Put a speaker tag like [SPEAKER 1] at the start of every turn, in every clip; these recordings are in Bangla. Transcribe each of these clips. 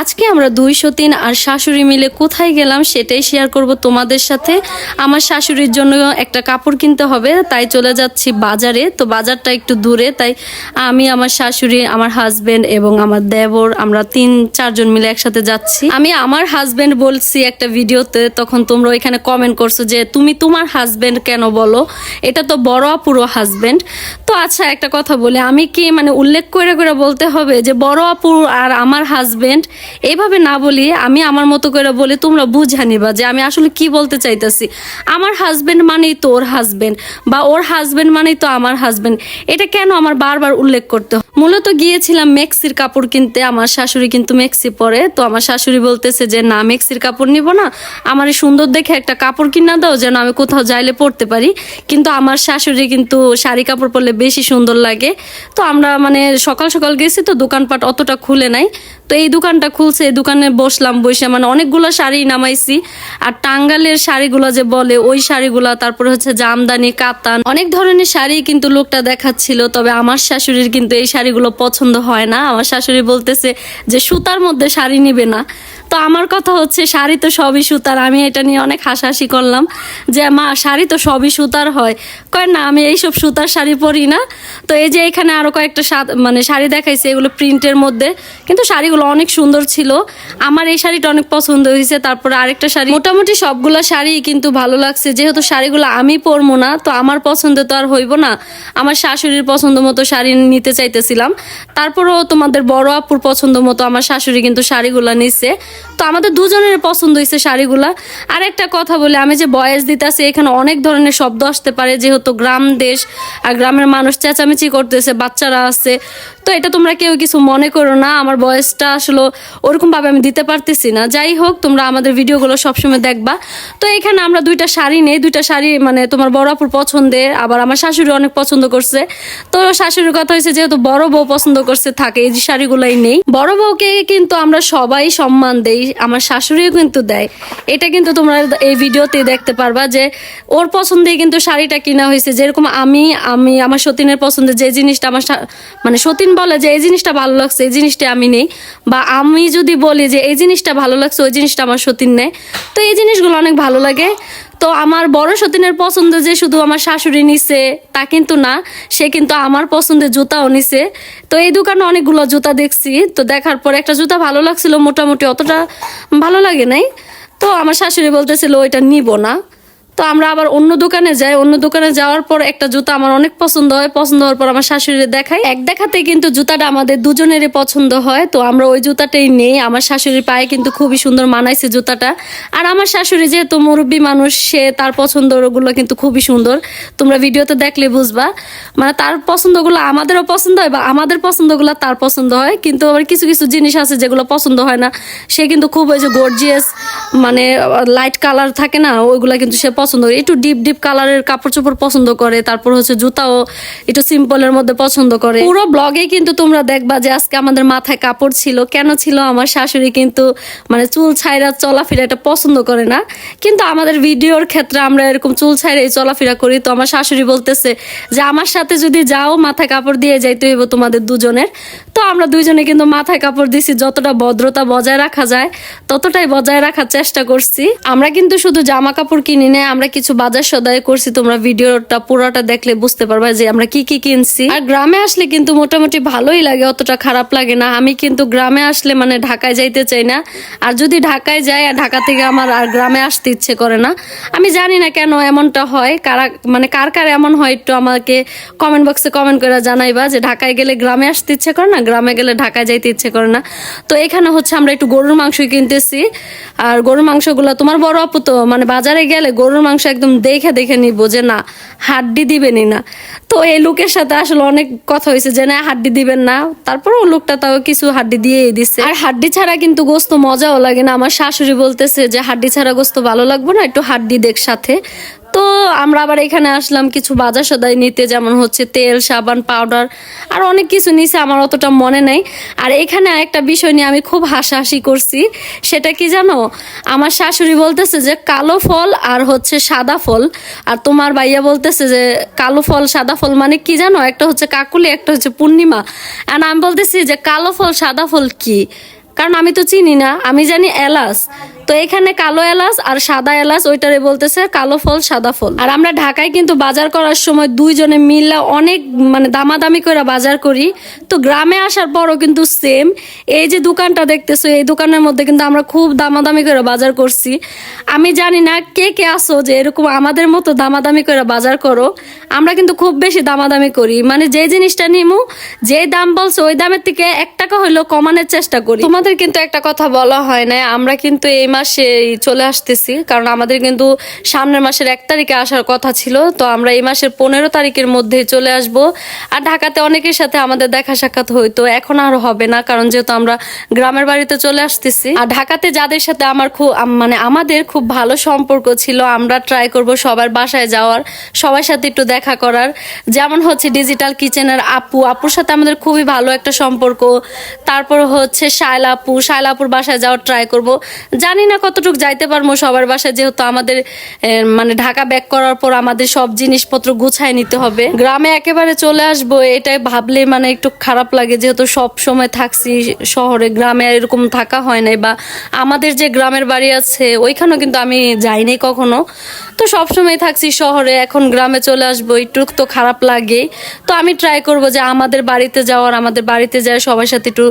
[SPEAKER 1] আজকে আমরা দুইশো তিন আর শাশুড়ি মিলে কোথায় গেলাম সেটাই শেয়ার করব তোমাদের সাথে। আমার শাশুড়ির জন্য একটা কাপড় কিনতে হবে, তাই চলে যাচ্ছি বাজারে। তো বাজারটা একটু দূরে, তাই আমি, আমার শাশুড়ি, আমার হাজবেন্ড এবং আমার দেবর, আমরা তিন, চারজন মিলে একসাথে যাচ্ছি। আমি আমার হাজবেন্ড বলছি একটা ভিডিওতে, তখন তোমরা এখানে কমেন্ট করছ যে, তুমি তোমার হাজবেন্ড কেন বলো? এটা তো বড় আপুরো হাজবেন্ড তো আচ্ছা একটা কথা বলি, আমি কি মানে উল্লেখ করে করে বলতে হবে যে, বড় আপু আর আমার হাজবেন্ড এইভাবে না বলি আমি আমার মতো করে বলি তোমরা বুঝা নিবা যে আমি আসলে কি বলতে চাইতেছি। আমার হাজবেন্ড মানেই তো ওর হাজবেন্ড বা ওর হাজবেন্ড মানেই তো আমার হাজবেন্ড এটা কেন আমার বারবার উল্লেখ করতে মূলত গিয়েছিলাম মেক্সির কাপড় কিনতে, আমার শাশুড়ি কিন্তু মেক্সি পরে। তো আমার শাশুড়ি বলতেছে যে, না, মেক্সির কাপড় নিব না। আমার সুন্দর দেখে একটা কাপড় কিনা দাও, যেন আমি কোথাও যাইলে পরতে পারি। কিন্তু আমার শাশুড়ি কিন্তু শাড়ি কাপড় পরলে বেশি সুন্দর লাগে। তো আমরা মানে সকাল সকাল গেছি তো দোকানপাট অতটা খুলে নাই। তো এই দোকানটা খুলছে, দোকানে বসলাম, বসে মানে অনেকগুলো শাড়ি নামাইছি। আর টাঙ্গালের শাড়িগুলো যে বলে, ওই শাড়িগুলো, তারপর হচ্ছে জামদানি কাতান, অনেক ধরনের শাড়ি কিন্তু লোকটা দেখাচ্ছিল, তবে আমার শাশুড়ির কিন্তু এই শাড়িগুলো পছন্দ হয় না। আমার শাশুড়ি বলতেছে যে, সুতার মধ্যে শাড়ি নিবে না। তো আমার কথা হচ্ছে, শাড়ি তো সবই সুতার। আমি এটা নিয়ে অনেক হাসাহাসি করলাম যে, মা, শাড়ি তো সবই সুতার হয়। কয়, না, আমি এইসব সুতার শাড়ি পরি না। তো এই যে এখানে আরও কয়েকটা মানে শাড়ি দেখাইছে, এগুলো প্রিন্টের মধ্যে। কিন্তু শাড়িগুলো অনেক সুন্দর ছিল। আমার এই শাড়িটা অনেক পছন্দ হয়েছে, তারপর আরেকটা শাড়ি। মোটামুটি সবগুলো শাড়ি কিন্তু ভালো লাগছে, যেহেতু শাড়িগুলো আমি পরবো না, তো আমার পছন্দ তো আর হইব না। আমার শাশুড়ির পছন্দ মতো শাড়ি নিতে চাইতেছিলাম। তারপরেও তোমাদের বড় আপুর পছন্দ মতো আমার শাশুড়ি কিন্তু শাড়িগুলো নিচ্ছে তো আমাদের দুজনের পছন্দ হয়েছে শাড়িগুলা। আর একটা কথা বলে, আমি যে বয়স দিতেছি, এখানে অনেক ধরনের শব্দ আসতে পারে, যেহেতু গ্রাম দেশ, আর গ্রামের মানুষ চেঁচামেচি করতেছে, বাচ্চারা আছে। তো এটা তোমরা কেউ কিছু মনে করো না, আমার বয়সটা আসলে ওরকম ভাবে আমি দিতে পারতেছি না। যাই হোক, তোমরা আমাদের ভিডিওগুলো সবসময় দেখবা। তো এখানে আমরা দুইটা শাড়ি নেই, দুইটা শাড়ি মানে তোমার বড় আপুর পছন্দের আবার আমার শাশুড়ি অনেক পছন্দ করছে। তো শাশুড়ির কথা হয়েছে, যেহেতু বড় বউ পছন্দ করছে, থাকে, এই যে শাড়িগুলাই নেই। বড় বউকে কিন্তু আমরা সবাই সম্মান দেই, আমার শাশুড়িও কিন্তু দেয়। এটা কিন্তু তোমরা এই ভিডিওতে দেখতে পারবা যে, ওর পছন্দে কিন্তু শাড়িটা কিনা হয়েছে। যেরকম আমি আমি আমার সতীনের পছন্দের যে জিনিসটা আমার মানে সতীন বলে যে, এই জিনিসটা ভালো লাগছে, এই জিনিসটা আমি নেই। বা আমি যদি বলি যে, এই জিনিসটা ভালো লাগছে, ওই জিনিসটা আমার সতীন নেয় তো এই জিনিসগুলো অনেক ভালো লাগে। তো আমার বড় সতীনের পছন্দ যে, শুধু আমার শাশুড়ি নিছে, তা কিন্তু না, সে কিন্তু আমার পছন্দের জুতাও নিছে। তো এই দোকানে অনেকগুলো জুতা দেখছি, তো দেখার পর একটা জুতা ভালো লাগছিল, মোটামুটি অতটা ভালো লাগে নাই। তো আমার শাশুড়ি বলতেছিল, ওইটা নিব না। তো আমরা আবার অন্য দোকানে যাই, অন্য দোকানে যাওয়ার পর একটা জুতা আমার অনেক পছন্দ হয়। পছন্দ হওয়ার পর আমার শাশুড়ি দেখাই। এক দেখাতে কিন্তু জুতাটা আমাদের দুজনেরই পছন্দ হয়, তো আমরা ওই জুতাটাই নেই। আমার শাশুড়ির পায়ে কিন্তু খুবই সুন্দর মানাইছে জুতাটা। আর আমার শাশুড়ি যেহেতু মুরব্বী মানুষ, সে তার পছন্দ ওগুলো কিন্তু খুবই সুন্দর। তোমরা ভিডিওতে দেখলে বুঝবা। মানে তার পছন্দগুলো আমাদেরও পছন্দ হয় বা আমাদের পছন্দগুলো তার পছন্দ হয়। কিন্তু আবার কিছু কিছু জিনিস আছে যেগুলো পছন্দ হয় না। সে কিন্তু খুব ওই যে গর্জিয়াস মানে লাইট কালার থাকে না, ওইগুলো কিন্তু সে পছন্দ করে। একটু ডিপ ডিপ কালারের কাপড় চোপড় পছন্দ করে, তারপর হচ্ছে জুতাও একটু সিম্পলের মধ্যে পছন্দ করে। পুরো ব্লগে কিন্তু তোমরা দেখবা যে আজকে আমাদের মাথায় কাপড় ছিল, কেন ছিল আমার শাশুড়ি কিন্তু মানে চুল ছাইরা চলাফেরা এটা পছন্দ করে না। কিন্তু আমাদের ভিডিওর ক্ষেত্রে আমরা এরকম চুল ছাইরে চলাফেরা করি, তো আমার শাশুড়ি বলতেছে যে, আমার সাথে যদি যাও, মাথায় কাপড় দিয়ে যাইতে হইব তোমাদের দুজনের। তো আমরা দুইজনে কিন্তু মাথায় কাপড় দিছি, যতটা ভদ্রতা বজায় রাখা যায়, ততটাই বজায় রাখার চেষ্টা করছি। আমরা কিন্তু শুধু জামা কাপড় কিনি না আমরা কিছু বাজার সদাই করছি, তোমরা ভিডিওটা পুরোটা দেখলে বুঝতে পারবা যে আমরা কি কি কিনছি। আর গ্রামে আসলে কিন্তু মোটামুটি ভালোই লাগে, অতটা খারাপ লাগে না। আমি কিন্তু গ্রামে আসলে মানে ঢাকায় যাইতে চাই না। আর যদি ঢাকায় যাই, আর ঢাকা থেকে আমার আর গ্রামে আসতে ইচ্ছে করে না, আমি জানি না কেন এমনটা হয়। কারা মানে কার কার এমন হয় একটু আমাকে কমেন্ট বক্সে কমেন্ট করে জানাইবা যে ঢাকায় গেলে গ্রামে আসতে ইচ্ছে করে না, গ্রামে গেলে ঢাকায় যাইতে ইচ্ছে করে না। তো এখানে হচ্ছে আমরা একটু গরুর মাংস কিনতেছি। আর গরুর মাংসগুলো তোমার বড় আপু তো মানে বাজারে গেলে গরুর মাংস একদম দেখে দেখে নিব যে না হাড্ডি দিবেনই না। তো এই লোকের সাথে আসলে অনেক কথা হয়েছে যে, না, হাড্ডি দিবেন না। তারপর ও লোকটা তাও কিছু হাড্ডি দিয়েই দিছে। আর হাড্ডি ছাড়া কিন্তু গোস্ত মজাও লাগে না। আমার শাশুড়ি বলতেছে যে, হাড্ডি ছাড়া গোস্ত ভালো লাগবে না, একটু হাড্ডি দেখ সাথে। তো আমরা আবার এখানে আসলাম কিছু বাজার সদাই নিতে, যেমন হচ্ছে তেল, সাবান, পাউডার, আর অনেক কিছু নিছে, আমার অতটা মনে নাই। আর এখানে একটা বিষয় নিয়ে আমি খুব হাসাহাসি করছি, সেটা কি জানো? আমার শাশুড়ি বলতেছে যে, কালো ফল আর হচ্ছে সাদা ফল। আর তোমার ভাইয়া বলতেছে যে কালো ফল, সাদা ফল মানে কি জানো? একটা হচ্ছে কাকুলি, একটা হচ্ছে পূর্ণিমা। আর আমি বলতেছি যে কালো ফল, সাদা ফল কি? কারণ আমি তো চিনি না, আমি জানি এলাচ। তো এখানে কালো এলাচ আর সাদা এলাচ, ওইটারে বলতেছে কালো ফল, সাদা ফল। আর আমরা ঢাকায় কিন্তু বাজার করার সময় দুইজনে মিললে অনেক মানে দামাদামি করে বাজার করি। তো গ্রামে আসার পরও কিন্তু সেম এই যে দোকানটা দেখতেছো, এই দোকানের মধ্যে কিন্তু আমরা খুব দামাদামি করে বাজার করছি। আমি জানি না কে কে আসো যে এরকম আমাদের মতো দামাদামি করে বাজার করো। আমরা কিন্তু খুব বেশি দামাদামি করি। মানে যে জিনিসটা নিমু যে দাম বলছে, ওই দামের থেকে এক টাকা হইলেও কমানোর চেষ্টা করি। তোমাদের কিন্তু একটা কথা বলা হয় না, আমরা কিন্তু এই মাসে চলে আসতেছি, কারণ আমাদের কিন্তু সামনের মাসের এক তারিখে আসার কথা ছিল, তো আমরা এই মাসের পনেরো তারিখের মধ্যে চলে আসব। আর ঢাকাতে অনেকের সাথে আমাদের দেখা সাক্ষাৎ হইতো এখন আর হবে না, কারণ যেহেতু আমরা গ্রামের বাড়িতে চলে আসতেছি। আর ঢাকাতে যাদের সাথে আমার খুব মানে আমাদের খুব ভালো সম্পর্ক ছিল, আমরা ট্রাই করব সবার বাসায় যাওয়ার, সবার সাথে একটু দেখা করার। যেমন হচ্ছে ডিজিটাল কিচেনের আপু, আপুর সাথে আমাদের খুবই ভালো একটা সম্পর্ক। তারপর হচ্ছে শায়লা আপু শায়লা আপুর বাসায় যাওয়ার ট্রাই করব। জানি না কতটুকু যাইতে পারব সবার বাসায়, যেহেতু আমাদের মানে ঢাকা ব্যাক করার পর আমাদের সব জিনিসপত্র গুছায় নিতে হবে। গ্রামে একেবারে চলে আসব, এটাই ভাবলে মানে একটু খারাপ লাগে, যেহেতু সব সময় থাকছি শহরে, গ্রামে এরকম থাকা হয় নাই বা আমাদের যে গ্রামের বাড়ি আছে, ওইখানেও কিন্তু আমি যাইনি কখনো। তো সব সময় থাকছি শহরে, এখন গ্রামে চলে আসব, একটু তো খারাপ লাগে। তো আমি ট্রাই করব যে আমাদের বাড়িতে যাওয়ার, আমাদের বাড়িতে যায় সবার সাথে একটু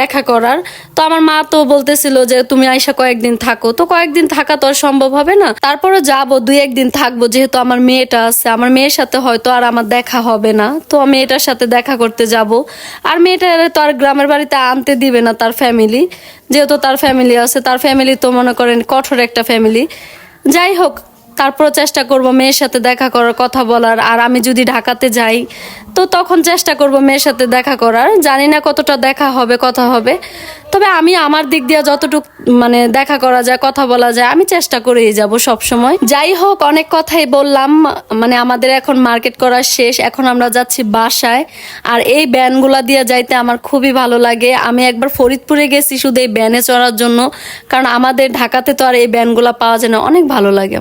[SPEAKER 1] দেখা করার। তো আমার মা তো বলতেছিল যে তুমি আইসা কয়েকদিন থাকো। তো কয়েকদিন থাকা তো আর সম্ভব হবে না। তারপরে যাব, দুই একদিন থাকব, যেহেতু আমার মেয়েটা আছে। আমার মেয়ের সাথে হয়তো আর আমার দেখা হবে না। তো মেয়েটার সাথে দেখা করতে যাব। আর মেয়েটার তো আর গ্রামের বাড়িতে আনতে দিবে না তার ফ্যামিলি যেহেতু তার ফ্যামিলি আছে, তার ফ্যামিলি তো মনে করেন কঠোর একটা ফ্যামিলি যাই হোক তারপর চেষ্টা করব মেয়ের সাথে দেখা করার কথা বলার। আর আমি যদি ঢাকাতে যাই, তো তখন চেষ্টা করব মেয়ের সাথে দেখা করার। জানি না কতটা দেখা হবে, কথা হবে। তবে আমি আমার দিক দিয়ে যতটুকু মানে দেখা করা যায়, কথা বলা যায়, আমি চেষ্টা করেই যাব সব সময় যাই হোক, অনেক কথাই বললাম। মানে আমাদের এখন মার্কেট করা শেষ। এখন আমরা যাচ্ছি বাসায়। আর এই ব্যানগুলা দিয়ে যাইতে আমার খুবই ভালো লাগে। আমি একবার ফরিদপুরে গেছি শুধু এই ব্যানে চড়ার জন্য। কারণ আমাদের ঢাকাতে তো আর এই ব্যানগুলা পাওয়া যায় না, অনেক ভালো লাগে